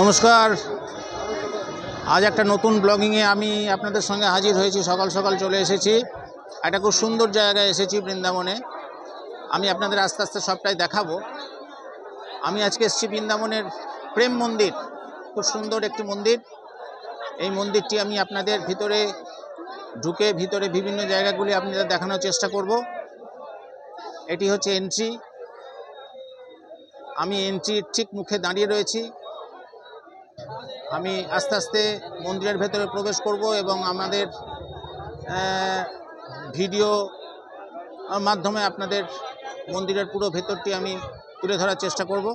নমস্কার। আজ একটা নতুন ব্লগিংয়ে আমি আপনাদের সঙ্গে হাজির হয়েছি, সকাল সকাল চলে এসেছি। একটা খুব সুন্দর জায়গায় এসেছি বৃন্দাবনে। আমি আপনাদের আস্তে আস্তে সবটাই দেখাবো। আমি আজকে এসেছি বৃন্দাবনের প্রেম মন্দির, খুব সুন্দর একটি মন্দির। এই মন্দিরটি আমি আপনাদের ভিতরে ঢুকে ভিতরে বিভিন্ন জায়গাগুলি আপনাদের দেখানোর চেষ্টা করব। এটি হচ্ছে এন্ট্রি আমি এন্ট্রির ঠিক মুখে দাঁড়িয়ে রয়েছি। আমি আস্তে আস্তে মন্দিরের ভেতরে প্রবেশ করব এবং আমাদের ভিডিও মাধ্যমে আপনাদের মন্দিরের পুরো ভেতরটি আমি তুলে ধরার চেষ্টা করব।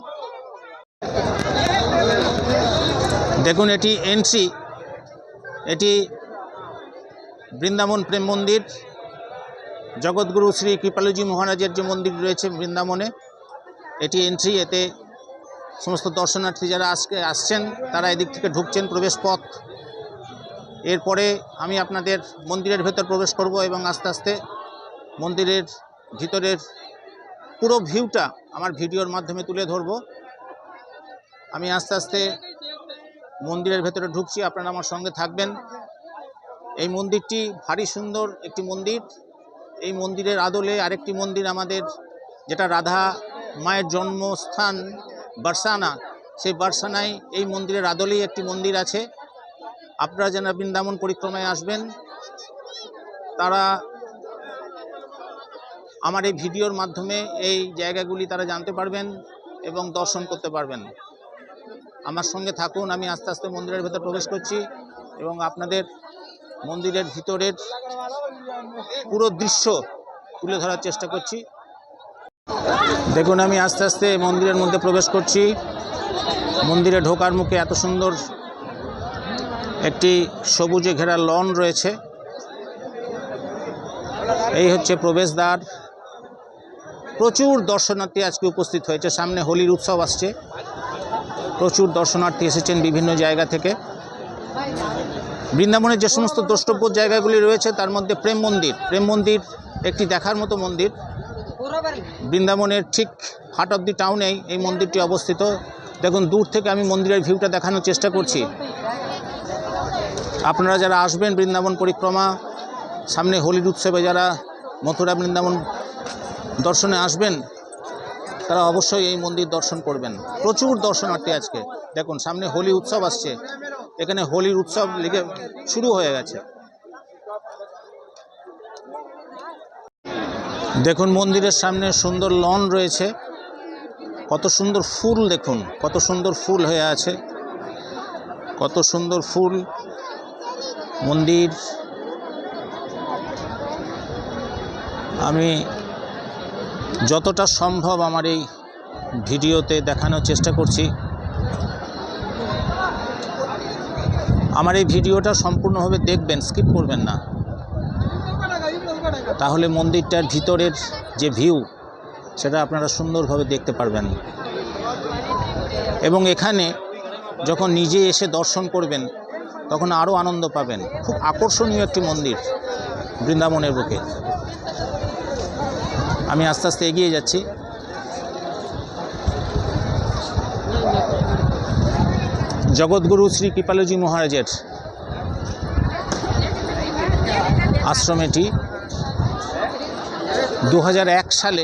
দেখুন, এটি এন্ট্রি এটি বৃন্দাবন প্রেম মন্দির। জগৎগুরু শ্রী কৃপালুজি মহারাজের যে মন্দির রয়েছে বৃন্দাবনে, এটি এন্ট্রি এতে সমস্ত দর্শনার্থী যারা আজকে আসছেন, তারা এদিক থেকে ঢুকছেন প্রবেশ পথ এরপরে আমি আপনাদের মন্দিরের ভেতর প্রবেশ করব এবং আস্তে আস্তে মন্দিরের ভিতরের পুরো ভিউটা আমার ভিডিওর মাধ্যমে তুলে ধরব। আমি আস্তে আস্তে মন্দিরের ভেতরে ঢুকছি, আপনারা আমার সঙ্গে থাকবেন। এই মন্দিরটি ভারী সুন্দর একটি মন্দির। এই মন্দিরের আদলে আরেকটি মন্দির আমাদের, যেটা রাধা মায়ের জন্মস্থান। বারসানা। সেই বারসানায় এই মন্দিরের আদলেই একটি মন্দির আছে। আপনারা যারা বৃন্দাবন পরিক্রমায় আসবেন। তারা আমার এই ভিডিওর মাধ্যমে এই জায়গাগুলি তারা জানতে পারবেন এবং দর্শন করতে পারবেন। আমার সঙ্গে থাকুন, আমি আস্তে আস্তে মন্দিরের ভেতর প্রবেশ করছি এবং আপনাদের মন্দিরের ভিতরের পুরো দৃশ্য তুলে ধরার চেষ্টা করছি। দেখুন, আমি আস্তে আস্তে মন্দিরের মধ্যে প্রবেশ করছি। মন্দিরে ঢোকার মুখে এত সুন্দর একটি সবুজে ঘেরা লন রয়েছে। এই হচ্ছে প্রবেশদ্বার। প্রচুর দর্শনার্থী আজকে উপস্থিত হয়েছে। সামনে হোলির উৎসব আসছে। প্রচুর দর্শনার্থী এসেছেন বিভিন্ন জায়গা থেকে। বৃন্দাবনের যে সমস্ত দ্রষ্টব্য জায়গাগুলি রয়েছে, তার মধ্যে প্রেম মন্দির। প্রেম মন্দির একটি দেখার মতো মন্দির। বৃন্দাবনের ঠিক হার্ট অফ দি টাউনেই এই মন্দিরটি অবস্থিত। দেখুন, দূর থেকে আমি মন্দিরের ভিউটা দেখানোর চেষ্টা করছি। আপনারা যারা আসবেন বৃন্দাবন পরিক্রমা, সামনে হোলির উৎসবে যারা মথুরা বৃন্দাবন দর্শনে আসবেন, তারা অবশ্যই এই মন্দির দর্শন করবেন। প্রচুর দর্শনার্থী আজকে। দেখুন, সামনে হোলি উৎসব আসছে। এখানে হোলির উৎসব লিখে শুরু হয়ে গেছে। দেখুন মন্দিরের সামনে সুন্দর লন রয়েছে। কত সুন্দর ফুল দেখুন, কত সুন্দর ফুল হয়ে আছে। কত সুন্দর ফুল মন্দির। আমি যতটা সম্ভব আমার এই ভিডিওতে দেখানোর চেষ্টা করছি। আমার এই ভিডিওটা সম্পূর্ণভাবে দেখবেন, স্কিপ করবেন না। তাহলে মন্দিরটার ভিতরের যে ভিউ, সেটা আপনারা সুন্দরভাবে দেখতে পারবেন। এবং এখানে যখন নিজে এসে দর্শন করবেন, তখন আরও আনন্দ পাবেন। খুব আকর্ষণীয় একটি মন্দির বৃন্দাবনের বুকে। আমি আস্তে আস্তে এগিয়ে যাচ্ছি। জগৎগুরু শ্রী কৃপালজি মহারাজের আশ্রম এটি। দু হাজার এক সালে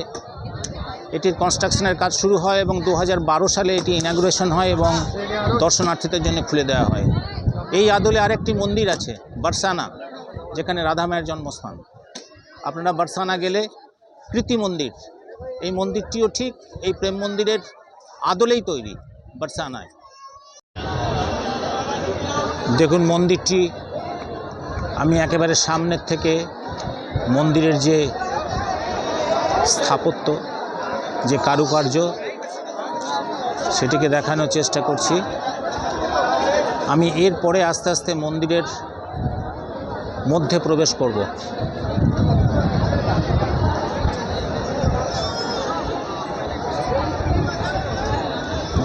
এটির কনস্ট্রাকশনের কাজ শুরু হয় এবং দু হাজার বারো সালে এটি ইনাগুরেশন হয় এবং দর্শনার্থীদের জন্য খুলে দেওয়া হয়। এই আদলে আরেকটি মন্দির আছে, বারসানা, যেখানে রাধা মায়ের জন্মস্থান। আপনারা বারসানা গেলে কৃতি মন্দির, এই মন্দিরটিও ঠিক এই প্রেম মন্দিরের আদলেই তৈরি, বারসানায়। দেখুন মন্দিরটি, আমি একেবারে সামনের থেকে মন্দিরের যে স্থাপত্য, যে কারুকার্য, সেটিকে দেখানোর চেষ্টা করছি। আমি এর পরে আস্তে আস্তে মন্দিরের মধ্যে প্রবেশ করব।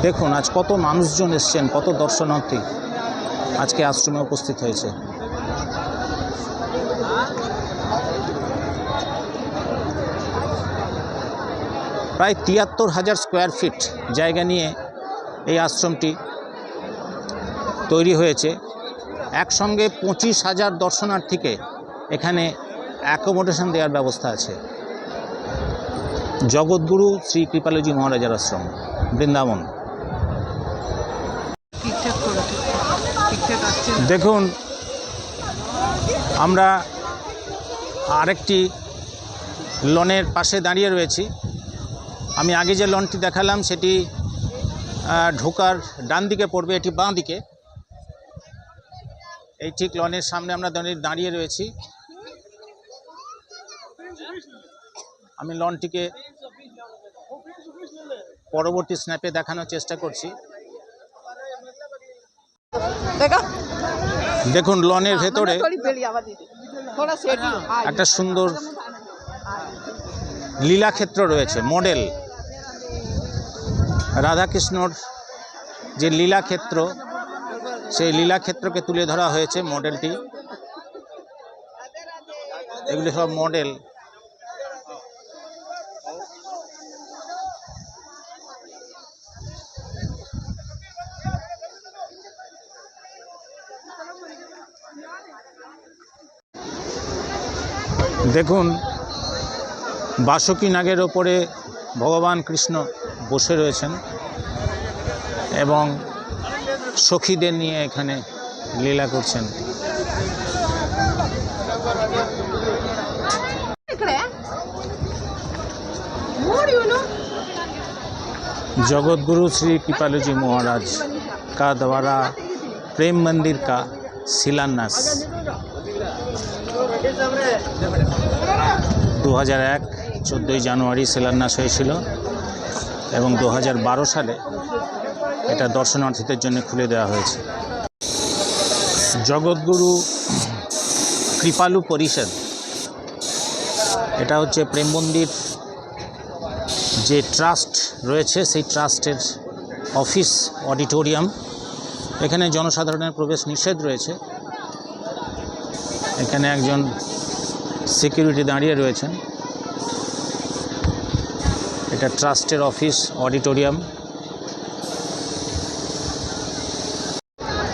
দেখুন, আজ কত মানুষজন এসছেন, কত দর্শনার্থী আজকে আশ্রমে উপস্থিত হয়েছে। প্রায় তিয়াত্তর হাজার স্কোয়ার ফিট জায়গা নিয়ে এই আশ্রমটি তৈরি হয়েছে। একসঙ্গে পঁচিশ হাজার দর্শনার্থীকে এখানে অ্যাকোমোডেশন দেওয়ার ব্যবস্থা আছে। জগৎগুরু শ্রী কৃপালজি মহারাজার আশ্রম বৃন্দাবন। দেখুন আমরা আরেকটি লনের পাশে দাঁড়িয়ে রয়েছি। আমি আগে যে লনটি দেখালাম সেটি ঢোকার ডান দিকে পড়বে এটি বাঁ দিকে। এই ঠিক লনের সামনে আমরা দাঁড়িয়ে রয়েছি। আমি লনটিকে পরবর্তী স্ন্যাপে দেখানোর চেষ্টা করছি। দেখুন লনের ভেতরে একটা সুন্দর লীলাক্ষেত্র রয়েছে মডেল। রাধাকৃষ্ণর যে লীলাক্ষেত্র সেই লীলাক্ষেত্রকে তুলে ধরা হয়েছে মডেলটি। এগুলি সব মডেল। দেখুন, বাসুকী নাগের ওপরে ভগবান কৃষ্ণ বসে রয়েছেন এবং সখীদের নিয়ে এখানে লীলা করছেন इकडे मोड यू नो जगतगुरु श्री कृपालू महाराज का द्वारा प्रेम मंदिर का शिलान्यास দু হাজার এক চোদ্দোই জানুয়ারি শিলান্যাস হয়েছিল এবং দু হাজার বারো সালে এটা দর্শনার্থীদের জন্য খুলে দেওয়া হয়েছে। জগৎগুরু কৃপালু পরিষদ, এটা হচ্ছে প্রেম মন্দির, যে ট্রাস্ট রয়েছে, সেই ট্রাস্টের অফিস, অডিটোরিয়াম, এখানে জনসাধারণের প্রবেশ নিষেধ রয়েছে। এখানে একজন সিকিউরিটি দাঁড়িয়ে রয়েছেন। এটা ট্রাস্টের অফিস, অডিটোরিয়াম।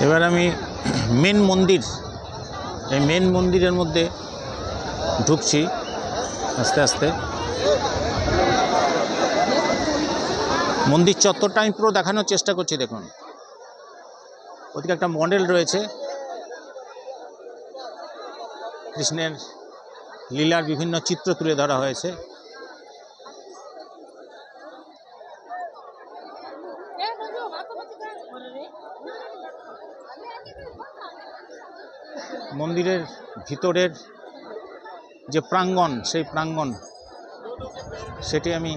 এবার আমি মেন মন্দির, এই মেন মন্দিরের মধ্যে ঢুকছি আস্তে আস্তে। মন্দির চত্বরটা আমি পুরো দেখানোর চেষ্টা করছি, দেখুন। ওদিকে একটা মডেল রয়েছে। কৃষ্ণের লীলার বিভিন্ন চিত্র তুলে ধরা হয়েছে। মন্দিরের ভিতরের যে প্রাঙ্গণ, সেই প্রাঙ্গণ, সেটি আমি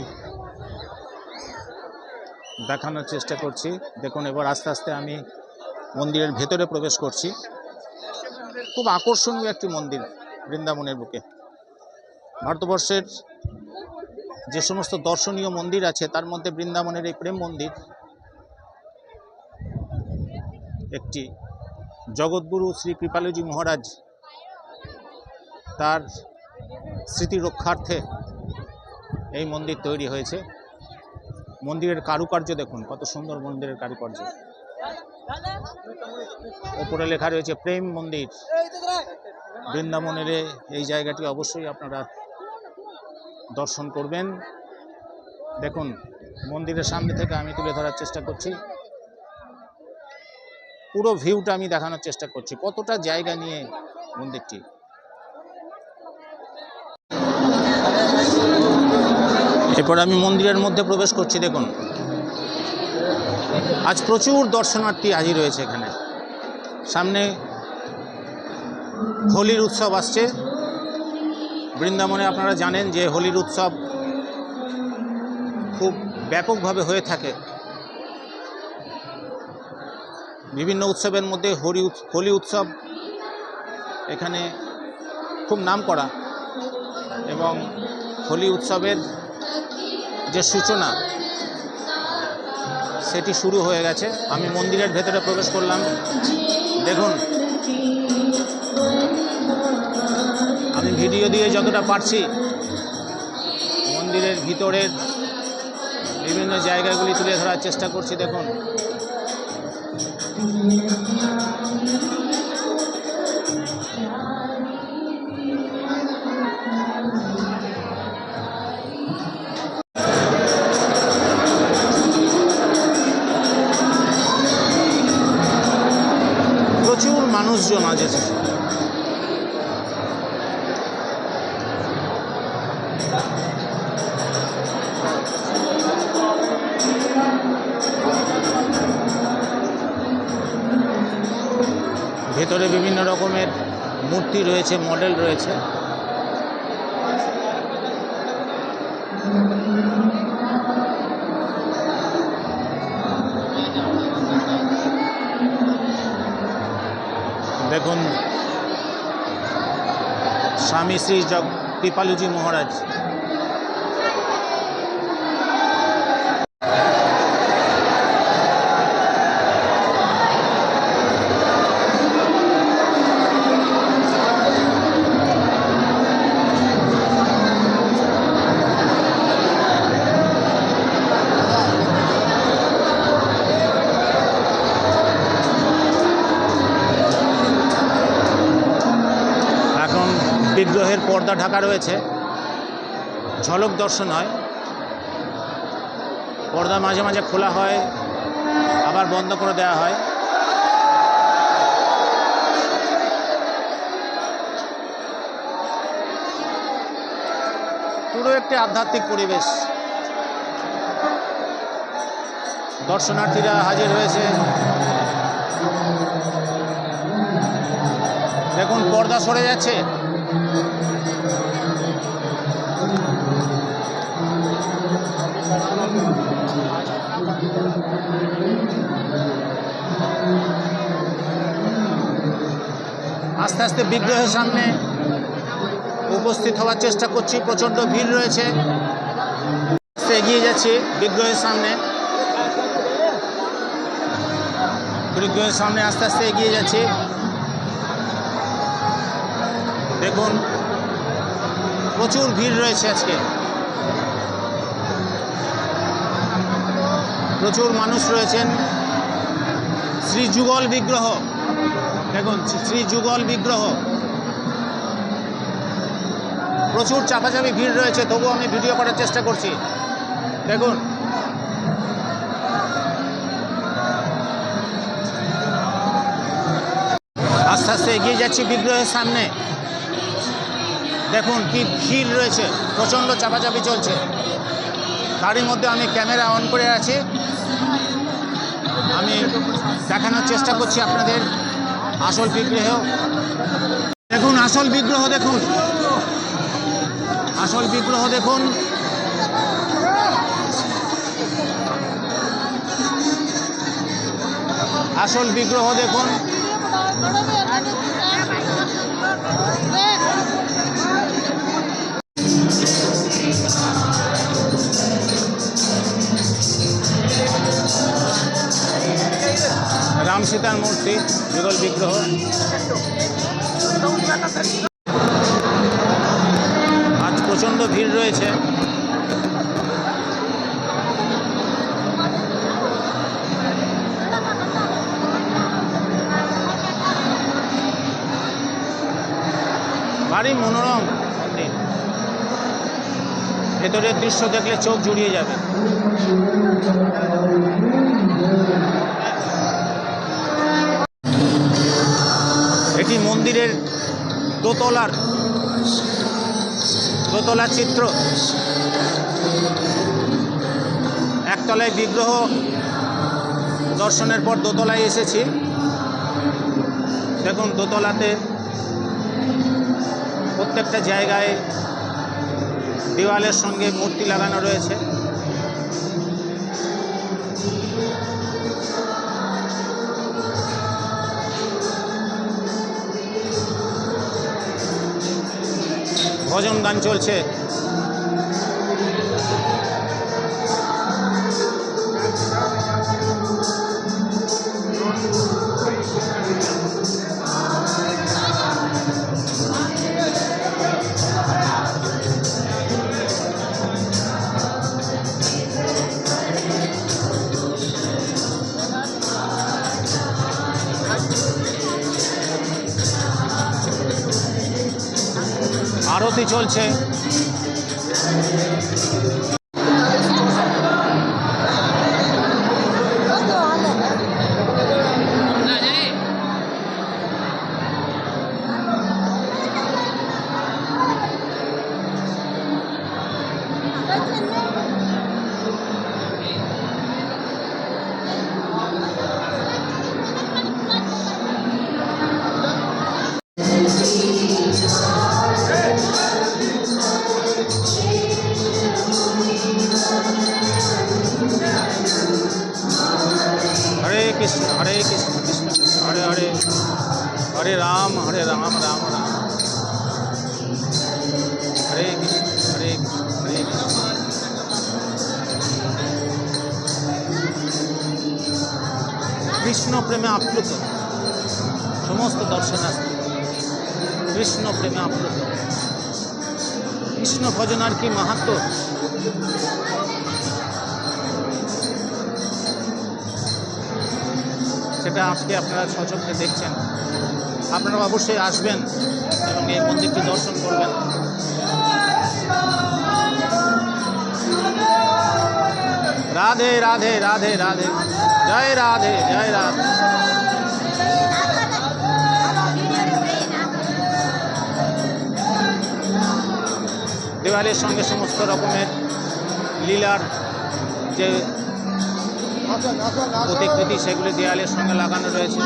দেখানোর চেষ্টা করছি। দেখুন, এবার আস্তে আস্তে আমি মন্দিরের ভেতরে প্রবেশ করছি। খুব আকর্ষণীয় একটি মন্দির বৃন্দাবনের বুকে। ভারতবর্ষের যে সমস্ত দর্শনীয় মন্দির আছে, তার মধ্যে বৃন্দাবনের এই প্রেম মন্দির একটি জগৎগুরু শ্রী কৃপালুজি মহারাজ তার স্মৃতি রক্ষার্থে এই মন্দির তৈরি হয়েছে। মন্দিরের কারুকার্য দেখুন, কত সুন্দর মন্দিরের কারুকার্য। ওপরে লেখা রয়েছে, প্রেম মন্দির। বৃন্দাবনের এই জায়গাটি অবশ্যই আপনারা দর্শন করবেন। দেখুন, মন্দিরের সামনে থেকে আমি তুলে ধরার চেষ্টা করছি। পুরো ভিউটা আমি দেখানোর চেষ্টা করছি। কতটা জায়গা নিয়ে মন্দিরটি? এরপর আমি মন্দিরের মধ্যে প্রবেশ করছি, দেখুন। আজ প্রচুর দর্শনার্থী হাজির হয়েছে এখানে। সামনে হোলির উৎসব আসছে। বৃন্দাবনে আপনারা জানেন যে হোলির উৎসব খুব ব্যাপকভাবে হয়ে থাকে। বিভিন্ন উৎসবের মধ্যে হরি হোলি উৎসব এখানে খুব নাম করা এবং হোলি উৎসবের যে সূচনা, সেটি শুরু হয়ে গেছে। আমি মন্দিরের ভেতরে প্রবেশ করলাম। দেখুন, আমি ভিডিও দিয়ে যতটা পারছি, মন্দিরের ভিতরের বিভিন্ন জায়গাগুলি তুলে ধরার চেষ্টা করছি। দেখুন Thank you. রয়েছে মডেল রয়েছে। দেখুন স্বামী শ্রী জগ কৃপালুজি মহারাজ। পর্দা ঢাকা রয়েছে। ঝলক দর্শন হয়। পর্দা মাঝে মাঝে খোলা হয়। আবার বন্ধ করে দেওয়া হয়। পুরো একটি আধ্যাত্মিক পরিবেশ। দর্শনার্থীরা হাজির হয়েছে। দেখুন, পর্দা সরে যাচ্ছে। আস্তে আস্তে বিগ্রহের সামনে উপস্থিত হওয়ার চেষ্টা করছি, প্রচণ্ড ভিড় রয়েছে। এগিয়ে যাচ্ছি বিগ্রহের সামনে। বিগ্রহের সামনে আস্তে আস্তে এগিয়ে যাচ্ছি। দেখুন, প্রচুর ভিড় রয়েছে আজকে। প্রচুর মানুষ রয়েছেন। শ্রী যুগল বিগ্রহ। দেখুন, শ্রী যুগল বিগ্রহ। প্রচুর চাপাচাপি ভিড় রয়েছে, তবুও আমি ভিডিও করার চেষ্টা করছি। দেখুন। আস্তে আস্তে এগিয়ে যাচ্ছি বিগ্রহের সামনে। দেখুন, কি ভিড় রয়েছে, প্রচণ্ড চাপাচাপি চলছে। তারই মধ্যে আমি ক্যামেরা অন করে আছি। আমি দেখানোর চেষ্টা করছি আপনাদের আসল বিগ্রহ। দেখুন, আসল বিগ্রহ দেখুন। আসল বিগ্রহ দেখুন। আসল বিগ্রহ দেখুন। সীতার মূর্তি যুগল বিগ্রহ। আজ প্রচণ্ড ভিড় রয়েছে। ভারী মনোরম। ভেতরের দৃশ্য দেখলে চোখ জুড়িয়ে যাবে। এটি মন্দিরের দোতলার দোতলার চিত্র। একতলায় বিগ্রহ দর্শনের পর দোতলায় এসেছি। দেখুন, দোতলাতে প্রত্যেকটা জায়গায় দেওয়ালের সঙ্গে মূর্তি লাগানো রয়েছে। ভজন গান চলছে। प्रस्तुति चलते আপ্লুত। সমস্ত দর্শনার্থী। কৃষ্ণ প্রেমে আপ্লুত। কৃষ্ণ ভজনার কি মাহাত্ম? সেটা আজকে আপনারা সচক্ষে দেখছেন। আপনারা অবশ্যই আসবেন এবং এই মন্দিরটি দর্শন করবেন। রাধে রাধে রাধে রাধে। জয় রাধে জয় রাধে। দেওয়ালের সঙ্গে সমস্ত রকমের লীলার যে প্রতিকৃতি সেগুলি দেওয়ালের সঙ্গে লাগানো রয়েছে।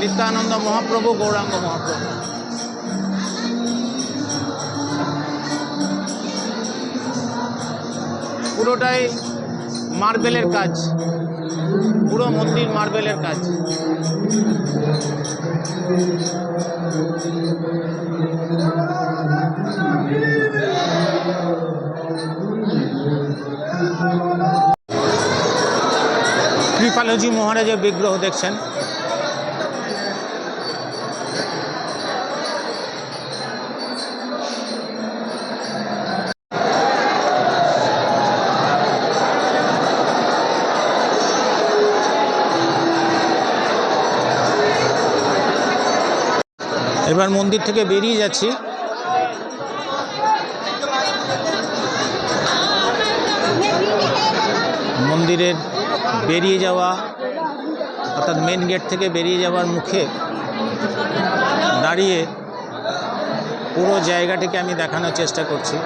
নিত্যানন্দ মহাপ্রভু, গৌরাঙ্গ মহাপ্রভু। পুরোটাই মার্বেলের কাজ। পুরো মন্দির মার্বেলের কাজ। কৃপালজি মহারাজের বিগ্রহ দেখছেন। এবার মন্দির থেকে বেরিয়ে যাচ্ছি। মন্দিরের বেরিয়ে যাওয়া, অর্থাৎ মেন গেট থেকে বেরিয়ে যাওয়ার মুখে দাঁড়িয়ে পুরো জায়গাটিকে আমি দেখানোর চেষ্টা করছি।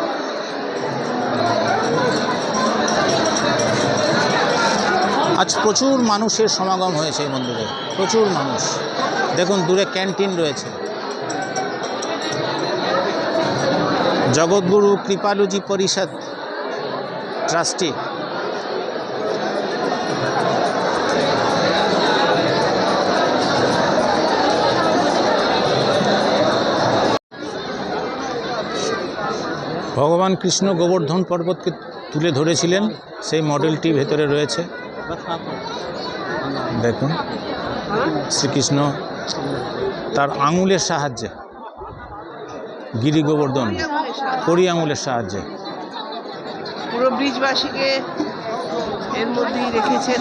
আজ প্রচুর মানুষের সমাগম হয়েছে এই মন্দিরে, প্রচুর মানুষ। দেখুন, দূরে ক্যান্টিন রয়েছে। জগৎগুরু কৃপালুজি পরিষদ ট্রাস্টি। ভগবান কৃষ্ণ গোবর্ধন পর্বতকে তুলে ধরেছিলেন, সেই মডেলটি ভেতরে রয়েছে। দেখুন, শ্রীকৃষ্ণ তার আঙুলের সাহায্যে গিরি গোবর্ধন কড়ি আঙুলের সাহায্যে। পুরো ব্রিজবাসীকে এর মধ্যেই রেখেছেন।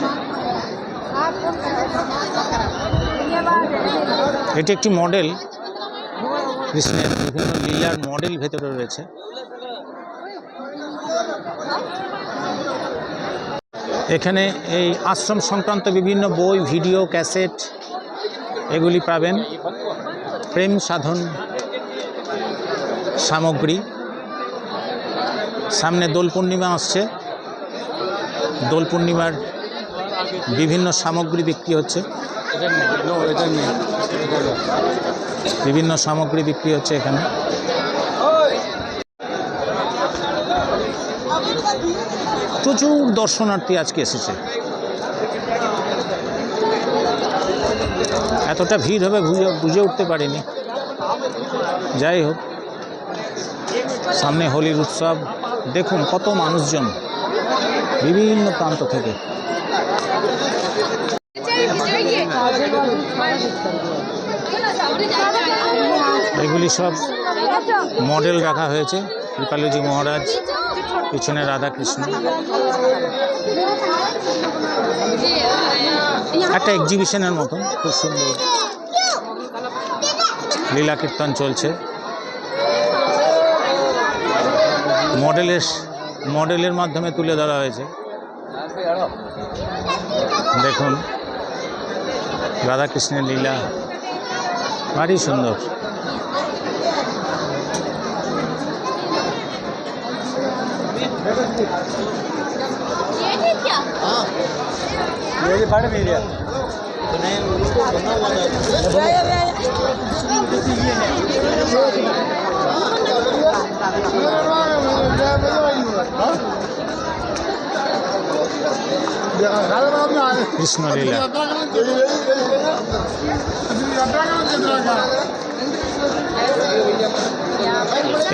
এটি একটি মডেল। কৃষ্ণের বিভিন্ন লীলার মডেল ভেতরে রয়েছে। এখানে এই আশ্রম সংক্রান্ত বিভিন্ন বই ভিডিও ক্যাসেট এগুলি পাবেন। প্রেম সাধন সামগ্রী। সামনে দোল পূর্ণিমা আসছে। দোল পূর্ণিমার বিভিন্ন সামগ্রী বিক্রি হচ্ছে। বিভিন্ন সামগ্রী বিক্রি হচ্ছে এখানে। প্রচুর দর্শনার্থী আজকে এসেছে। এতটা ভিড় হবে, বুঝে উঠতে পারিনি। যাই হোক। সামনে হোলির উৎসব। দেখুন কত মানুষজন বিভিন্ন প্রান্ত থেকে। এগুলি সব মডেল রাখা হয়েছে। কৃপালুজি মহারাজ, পিছনে রাধাকৃষ্ণ। একটা এক্সিবিশনের মতন, খুব সুন্দর। লীলা কীর্তন চলছে। মডেলের মডেলের মাধ্যমে তুলে ধরা হয়েছে। দেখুন রাধাকৃষ্ণের লীলা। ভারী সুন্দর।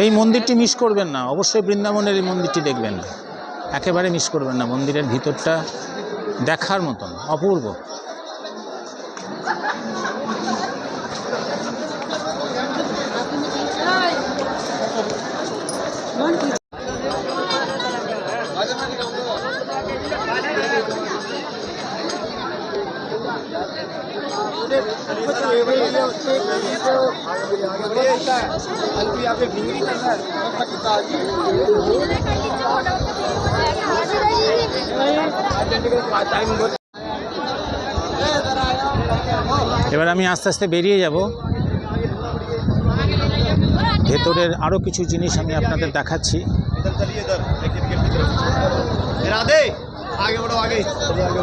এই মন্দিরটি মিস করবেন না। অবশ্যই বৃন্দাবনের এই মন্দিরটি দেখবেন। একেবারে মিস করবেন না। মন্দিরের ভিতরটা দেখার মতন, অপূর্ব। এবার আমি আস্তে আস্তে বেরিয়ে যাব ভেতরের আরও কিছু জিনিস আমি আপনাদের দেখাচ্ছি इधर चलिए इधर एक क्रिकेट की तरफ ए, राधे आगे बढ़ो आगे चलिए आगे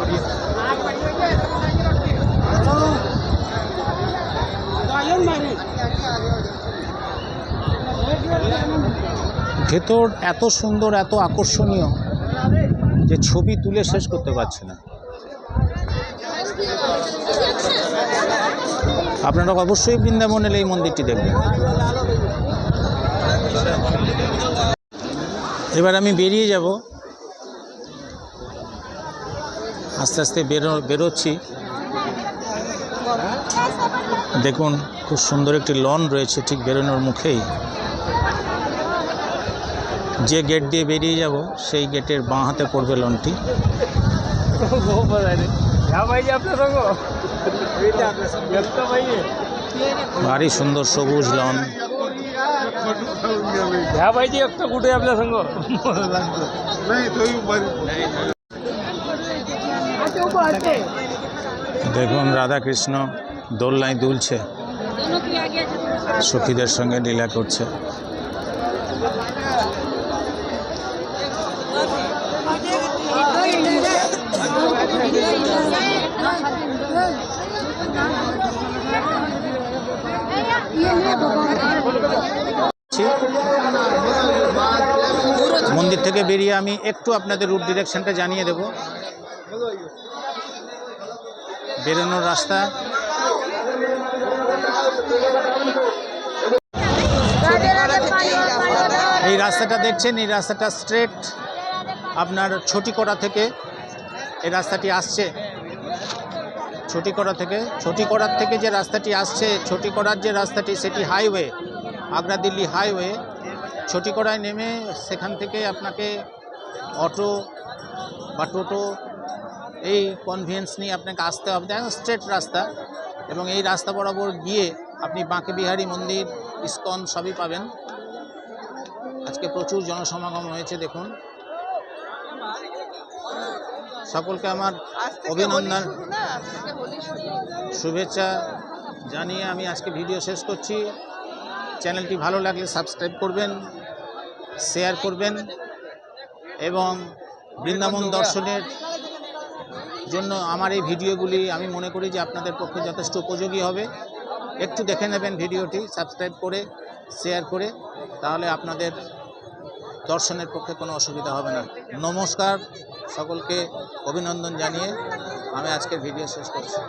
बढ़िए ভেতর এত সুন্দর, এত আকর্ষণীয় যে ছবি তুলে শেষ করতে পারছি না। আপনারা অবশ্যই বৃন্দাবন এলে এই মন্দিরটি দেখবেন। এবার আমি বেরিয়ে যাব। আস্তে আস্তে বেরো বেরোচ্ছি। দেখুন, খুব সুন্দর একটি লন রয়েছে ঠিক বেরোনোর মুখেই। যে গেট দিয়ে বেরিয়ে যাব সেই গেটের বাঁ হাতে পড়বে লনটি। ভারি সুন্দর সবুজ লন। হ্যাঁ ভাইজি একটা আপনার দেখুন রাধাকৃষ্ণ দোলনায় দুলছে সখীদের সঙ্গে লীলা করছে। মন্দির থেকে বেরিয়ে আমি একটু আপনাদের রুট ডিরেকশনটা জানিয়ে দেব। বেরোনোর রাস্তা। এই রাস্তাটা দেখছেন? এই রাস্তাটা স্ট্রেট আপনার ছটিকড়া থেকে এই রাস্তাটি আসছে। ছটিকড়া থেকে ছটিকড়ার থেকে যে রাস্তাটি আসছে ছটিকড়ার যে রাস্তাটি সেটি হাইওয়ে আগ্রা দিল্লি হাইওয়ে। ছটিকড়ায় নেমে সেখান থেকে আপনাকে অটো বা টোটো এই কনভিয়েন্স নিয়ে আপনাকে আসতে হবে। দেখেন স্ট্রেট রাস্তা এবং এই রাস্তা বরাবর গিয়ে আপনি বাঁকে বিহারী মন্দির ইস্কন সবই পাবেন। আজকে প্রচুর জনসমাগম হয়েছে দেখুন। সকলকে আমার অভিনন্দন। শুভেচ্ছা জানিয়ে আমি আজকে ভিডিও শেষ করছি। চ্যানেলটি ভালো লাগলে সাবস্ক্রাইব করবেন, শেয়ার করবেন এবং বৃন্দাবন দর্শনের জন্য আমার এই ভিডিওগুলি আমি মনে করি যে আপনাদের পক্ষে যথেষ্ট উপযোগী হবে। একটু দেখে নেবেন ভিডিওটি, সাবস্ক্রাইব করে, শেয়ার করে, তাহলে আপনাদের দর্শনের পক্ষে কোনো অসুবিধা হবে না। নমস্কার, সকলকে অভিনন্দন জানিয়ে আমি আজকের ভিডিও শেষ করছি।